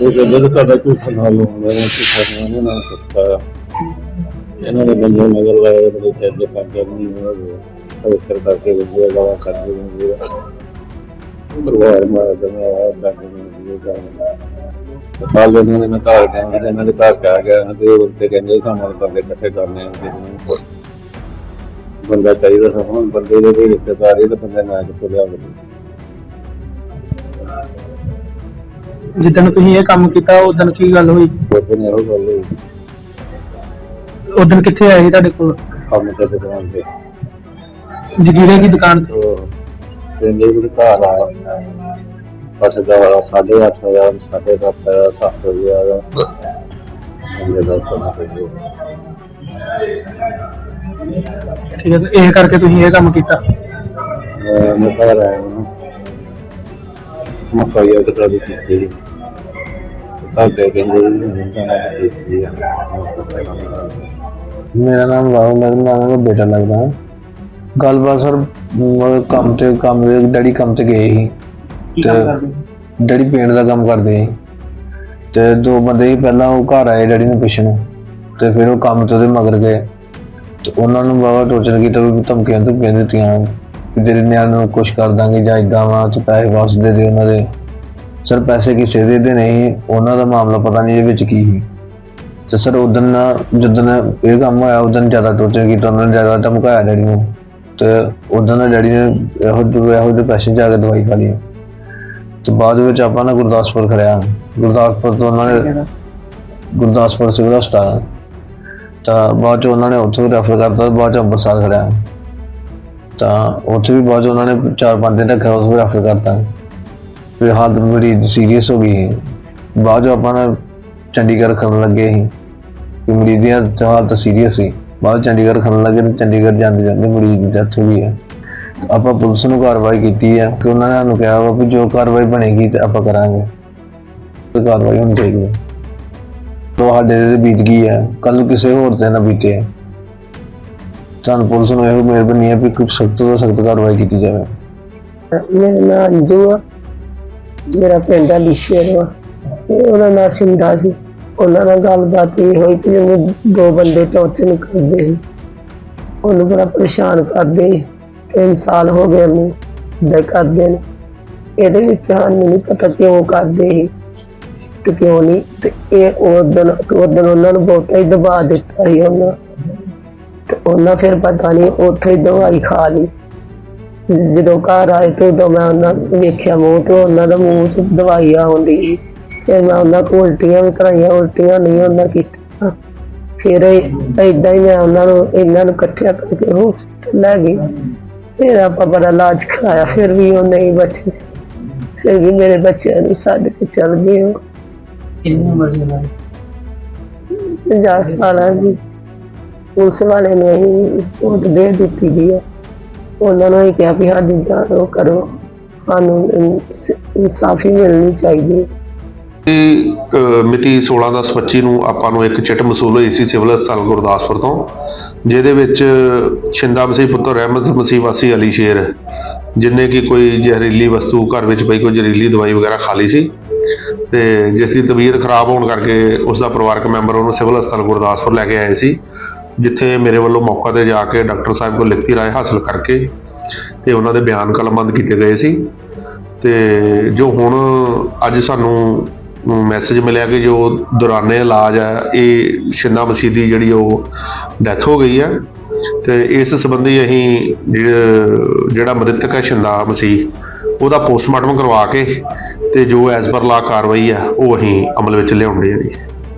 ਉਹ ਕਹਿੰਦੇ ਤੁਹਾਡਾ ਝੂਠਾ ਨਾਲ ਹੋਣਾ ਹੈ ਝੂਠਾ ਨਹੀਂ ਨਾ ਸਕਦਾ। ਇਹਨਾਂ ਦੇ ਬੰਦੇ ਮਗਰ ਲਾਏ, ਬੜੇ ਚੜ੍ਹਦੇ ਪੰਗੇ ਨਹੀਂ ਹੋਏ ਉਹ ਫਿਰ ਕਰਕੇ ਵਧੀਆ ਲਵਾ ਕਰਦੇ ਨੇ। ਪਰਿਵਾਰ ਮਾਰ ਦਮਾ ਦੱਸ ਨੇ ਇਹ ਕੱਲ ਇਹਨਾਂ ਨੇ ਮੈਂ ਘਰ ਗਿਆ ਮੈਂ ਇਹਨਾਂ ਦੇ ਘਰ ਕਹਿ ਗਿਆ, ਤੇ ਉੱਤੇ ਕਹਿੰਦੇ ਸਾਨੂੰ ਬੰਦੇ ਇਕੱਠੇ ਕਰਨੇ ਆ ਤੇ ਬੰਦਾ ਚਾਹੀਦਾ ਸਾਨੂੰ ਬੰਦੇ ਦੇ ਰਿਸ਼ਤੇਦਾਰ, ਇਹ ਤਾਂ ਬੰਦੇ ਨਾਲ ਕਿੱਥੇ ਲਿਆ ਬਣੇ ਜਿੱਦਣ ਤੁਸੀਂ ਇਹ ਕੰਮ ਕੀਤਾ ਉਦੋਂ ਕੀ ਗੱਲ ਹੋਈ? ਉਹ ਨੇ ਉਹ ਗੱਲ ਹੋਈ। ਉਦੋਂ ਕਿੱਥੇ ਆਏ ਸੀ ਤੁਹਾਡੇ ਕੋਲ? ਕੰਮ ਤੇ ਦੁਕਾਨ ਤੇ। ਜਗੀਰੇ ਦੀ ਦੁਕਾਨ ਤੇ? ਉਹ ਕਹਿੰਦੇ ਵੀ ਘਰ ਆ ਬਸ ਦਾ ਸਾਢੇ ਅੱਠ ਹਜ਼ਾਰ ਸਾਢੇ ਸੱਤ ਹਜ਼ਾਰ ਸੱਤ ਹਜ਼ਾਰ ਅੰਦੇ ਦਾ ਸਮਾਂ ਤੇ ਠੀਕ ਹੈ ਤੇ ਇਹ ਕਰਕੇ ਤੁਸੀਂ ਇਹ ਕੰਮ ਕੀਤਾ? ਮੈਂ ਘਰ ਆਇਆ ਹਾਂ ਮੈਂ ਪਾਇਆ ਕਿ ਤੁਹਾਡੀ ਕੀਤੀ ਕਹਿੰਦੇ ਵੀ ਮੇਰਾ ਨਾਮ ਰਾਹੁਲ ਹੈ ਮੈਂ ਉਹਨਾਂ ਦਾ ਬੇਟਾ ਲੱਗਦਾ। ਗੱਲਬਾਤ ਸਰ ਮ- ਕੰਮ ਤੇ ਕੰਮ ਡੈਡੀ ਕੰਮ ਤੇ ਗਏ ਸੀ। ਕੀ ਕੰਮ ਕਰਦੇ ਡੈਡੀ ਪੇਂਟ ਦਾ ਕੰਮ ਕਰਦੇ ਸੀ। ਤੇ ਦੋ ਬੰਦੇ ਸੀ ਪਹਿਲਾਂ ਉਹ ਘਰ ਆਏ ਡੈਡੀ ਨੂੰ ਪੁੱਛਣ ਤੇ ਫਿਰ ਉਹ ਕੰਮ ਤੇ ਉਹਦੇ ਮਗਰ ਗਏ। ਤੇ ਉਹਨਾਂ ਨੂੰ ਬਾਬਾ ਟੋਚਰ ਕੀਤਾ ਵੀ ਧਮਕੀਆਂ ਧਮਕੀਆਂ ਦਿੱਤੀਆਂ। ਕਿ ਤੇਰੇ ਨਿਆਣੇ ਨੂੰ ਕੁਛ ਕਰ ਦਾਂਗੇ ਜਾਂ ਇਦਾਂ ਵਾ ਤੇ ਪੈਸੇ ਵਾਪਸ ਦੇ ਦੇ ਉਹਨਾਂ ਦੇ। ਸਰ, ਪੈਸੇ ਕਿਸੇ ਦੇ ਦੇ ਨਹੀਂ, ਉਹਨਾਂ ਦਾ ਮਾਮਲਾ ਪਤਾ ਨਹੀਂ ਇਹਦੇ ਵਿੱਚ ਕੀ ਸੀ। ਤੇ ਸਰ ਉਦੋਂ ਜਦੋਂ ਇਹ ਕੰਮ ਹੋਇਆ ਉਦੋਂ ਜ਼ਿਆਦਾ ਟੋਚਰ ਕੀਤਾ ਉਹਨਾਂ ਜ਼ਿਆਦਾ ਧਮਕਾਇਆ ਡੈਡੀ ਨੂੰ। ਤੇ ਉਦੋਂ ਦਾ ਡੈਡੀ ਨੇ ਇਹੋ ਜਿਹੇ ਇਹੋ ਜਿਹੇ ਪੈਸੇ ਜਾ ਕੇ ਦਵਾਈ ਖਾ ਲਈ ਤੇ ਬਾਅਦ ਵਿੱਚ ਆਪਾਂ ਨਾ ਗੁਰਦਾਸਪੁਰ ਖੜਿਆ ਗੁਰਦਾਸਪੁਰ ਤੋਂ ਉਹਨਾਂ ਨੇ ਗੁਰਦਾਸਪੁਰ ਸਿਵਲ ਹਸਪਤਾਲ ਤਾਂ ਬਾਅਦ ਚ ਉਹਨਾਂ ਨੇ ਉੱਥੋਂ ਰੈਫਰ ਕਰਤਾ ਬਾਅਦ ਚ ਅੰਮ੍ਰਿਤਸਰ ਖੜਿਆ ਤਾਂ ਉੱਥੇ ਵੀ ਬਾਅਦ ਚ ਉਹਨਾਂ ਨੇ 4-5 ਦਿਨ ਰੱਖਿਆ ਉਸ ਵੀ ਰੈਫਰ ਕਰਤਾ। ਫਿਰ ਹਾਲਤ ਬੜੀ ਸੀਰੀਅਸ ਹੋ ਗਈ ਬਾਅਦ ਚ ਆਪਾਂ ਚੰਡੀਗੜ੍ਹ ਖੜਨ ਲੱਗੇ ਸੀ ਕਿ ਮਰੀਜ਼ ਦੀ ਹਾਲਤ ਸੀਰੀਅਸ ਸੀ। ਬਾਅਦ ਚੰਡੀਗੜ੍ਹ ਖੜਨ ਲੱਗੇ ਤੇ ਚੰਡੀਗੜ੍ਹ ਜਾਂਦੇ ਜਾਂਦੇ ਮਰੀਜ਼ ਦੀ ਡੈਥ ਹੋ ਗਈ ਹੈ। ਆਪਾਂ ਪੁਲਿਸ ਨੂੰ ਕਾਰਵਾਈ ਕੀਤੀ ਹੈ ਕਿ ਉਹਨਾਂ ਨੇ ਸਾਨੂੰ ਕਿਹਾ ਵਾ ਵੀ ਜੋ ਕਾਰਵਾਈ ਬਣੇਗੀ ਤੇ ਆਪਾਂ ਕਰਾਂਗੇ। ਤੇ ਕਾਰਵਾਈ ਹੋਣੀ ਚਾਹੀਦੀ ਹੈ। ਤੁਹਾਡੇ ਤੇ ਬੀਤ ਗਈ ਹੈ ਕੱਲ ਨੂੰ ਕਿਸੇ ਹੋਰ ਤੇ ਨਾ ਬੀਤੇ। ਤੁਹਾਨੂੰ ਪੁਲਿਸ ਨੂੰ ਇਹੋ ਮਿਹਰਬਾਨੀ ਹੈ ਵੀ ਕੁਝ ਸਖਤ ਤੋਂ ਸਖਤ ਕਾਰਵਾਈ ਕੀਤੀ ਜਾਵੇ। ਮੇਰਾ ਨਾਂ ਅੰਜੂ ਆ ਮੇਰਾ ਪਿੰਡ ਅਲੀਸ਼ੇਰ ਵਾ। ਤੇ ਉਹਨਾਂ ਨਾਲ ਸਿੰਦਾ ਸੀ। ਉਹਨਾਂ ਨਾਲ ਗੱਲਬਾਤ ਇਹ ਹੋਈ ਕਿ ਉਹਨੂੰ ਦੋ ਬੰਦੇ ਟੌਰਚਰ ਕਰਦੇ ਸੀ। ਉਹਨੂੰ ਬੜਾ ਪਰੇਸ਼ਾਨ ਕਰਦੇ ਸੀ। ਤਿੰਨ ਸਾਲ ਹੋ ਗਏ ਉਹਨੂੰ ਏਦਾਂ ਕਰਦੇ ਨੇ। ਇਹਦੇ ਵਿੱਚ ਸਾਨੂੰ ਨਹੀਂ ਪਤਾ ਕਿਉਂ ਕਰਦੇ ਸੀ ਤੇ ਕਿਉਂ ਨਹੀਂ। ਤੇ ਇਹ ਉਦੋਂ ਦਿਨ ਉਹਨਾਂ ਨੂੰ ਬਹੁਤਾ ਹੀ ਦਬਾ ਦਿੱਤਾ ਸੀ ਉਹਨਾਂ। ਤੇ ਉਹਨਾਂ ਫਿਰ ਪਤਾ ਨਹੀਂ ਉੱਥੇ ਹੀ ਦਵਾਈ ਖਾ ਲਈ। ਜਦੋਂ ਘਰ ਆਏ ਤੇ ਉਦੋਂ ਮੈਂ ਉਹਨਾਂ ਨੂੰ ਵੇਖਿਆ ਮੂੰਹ ਤੇ ਉਹਨਾਂ ਦਾ ਮੂੰਹ 'ਚ ਦਵਾਈ ਆਉਂਦੀ ਸੀ ਤੇ ਮੈਂ ਉਹਨਾਂ ਕੋਲ ਉਲਟੀਆਂ ਵੀ ਕਰਾਈਆਂ ਉਲਟੀਆਂ ਨਹੀਂ ਉਹਨਾਂ ਕੀਤੀਆਂ। ਫਿਰ ਏਦਾਂ ਹੀ ਮੈਂ ਉਹਨਾਂ ਨੂੰ ਇਹਨਾਂ ਨੂੰ ਇਕੱਠਿਆ ਕਰਕੇ ਹਸਪੀਟਲ ਲੈ ਗਈ। ਫਿਰ ਆਪਾਂ ਬੜਾ ਇਲਾਜ ਕਰਾਇਆ ਫਿਰ ਵੀ ਉਹ ਨਹੀਂ ਬਚੇ। ਫਿਰ ਵੀ ਮੇਰੇ ਬੱਚਿਆਂ ਨੂੰ ਛੱਡ ਕੇ ਚਲ ਗਏ ਉਹ। ਕਿੰਨੀ ਉਮਰ ਸੀ ਉਹਨਾਂ ਦੀ? 50 ਸਾਲਾਂ ਦੀ। ਪੁਲਿਸ ਵਾਲੇ ਨੇ ਹੀ ਉਹ ਦੇ ਦਿੱਤੀ ਦੀ ਹੈ ਉਹਨਾਂ ਨੂੰ ਇਹ ਕਿਹਾ ਵੀ ਸਾਡੀ ਜਾਨ ਉਹ ਕਰੋ। ਸਾਨੂੰ ਇਨਸ- ਇਨਸਾਫੀ ਮਿਲਣੀ ਚਾਹੀਦੀ। ਹੈ ਇਹ, ਮਿਤੀ 16/10/25 ਨੂੰ ਆਪਾਂ ਨੂੰ ਇੱਕ ਚਿੱਟ ਮਸੂਲ ਹੋਈ ਸੀ ਸਿਵਲ ਹਸਪਤਾਲ ਗੁਰਦਾਸਪੁਰ ਤੋਂ ਜਿਹਦੇ ਵਿੱਚ ਛਿੰਦਾ ਮਸੀਹ ਪੁੱਤਰ ਰਹਿਮਤ ਮਸੀਹ ਵਾਸੀ ਅਲੀ ਸ਼ੇਰ ਜਿਨੇ ਕਿ ਕੋਈ ਜ਼ਹਿਰੀਲੀ ਵਸਤੂ ਘਰ ਵਿੱਚ ਪਈ ਕੋਈ ਜ਼ਹਿਰੀਲੀ ਦਵਾਈ ਵਗੈਰਾ ਖਾ ਲਈ ਸੀ ਤੇ ਜਿਸ ਦੀ ਤਬੀਅਤ ਖਰਾਬ ਹੋਣ ਕਰਕੇ ਉਸ ਦਾ ਪਰਿਵਾਰਕ ਮੈਂਬਰ ਉਹਨੂੰ ਸਿਵਲ ਹਸਪਤਾਲ ਗੁਰਦਾਸਪੁਰ ਲੈ ਕੇ ਆਏ ਸੀ। ਜਿੱਥੇ ਮੇਰੇ ਵੱਲੋਂ ਮੌਕਾ ਤੇ ਜਾ ਕੇ ਡਾਕਟਰ ਸਾਹਿਬ ਕੋਲ ਲਿਖਤੀ ਰਾਏ ਹਾਸਲ ਕਰਕੇ ਤੇ ਉਹਨਾਂ ਦੇ ਬਿਆਨ ਕਲਮਬੰਦ ਕੀਤੇ ਗਏ ਸੀ। ਤੇ ਜੋ ਹੁਣ ਅੱਜ ਸਾਨੂੰ ਮੈਸੇਜ ਮਿਲਿਆ ਕਿ ਜੋ ਦੌਰਾਨੇ ਇਲਾਜ ਹੈ ਇਹ ਸ਼ਿੰਦਾ ਮਸੀਹ ਦੀ ਜਿਹੜੀ ਉਹ ਡੈਥ ਹੋ ਗਈ ਹੈ ਤੇ ਇਸ ਸੰਬੰਧੀ ਅਸੀਂ ਜਿਹੜਾ ਮ੍ਰਿਤਕ ਹੈ ਸ਼ਿੰਦਾ ਮਸੀਹ, ਉਹਦਾ ਪੋਸਟਮਾਰਟਮ ਕਰਵਾ ਕੇ ਤੇ ਜੋ ਐਸ ਪਰ ਲਾ ਕਾਰਵਾਈ ਆ, ਉਹ ਅਸੀਂ ਅਮਲ ਵਿੱਚ ਲਿਆਉਂਦੇ ਹਾਂ ਜੀ।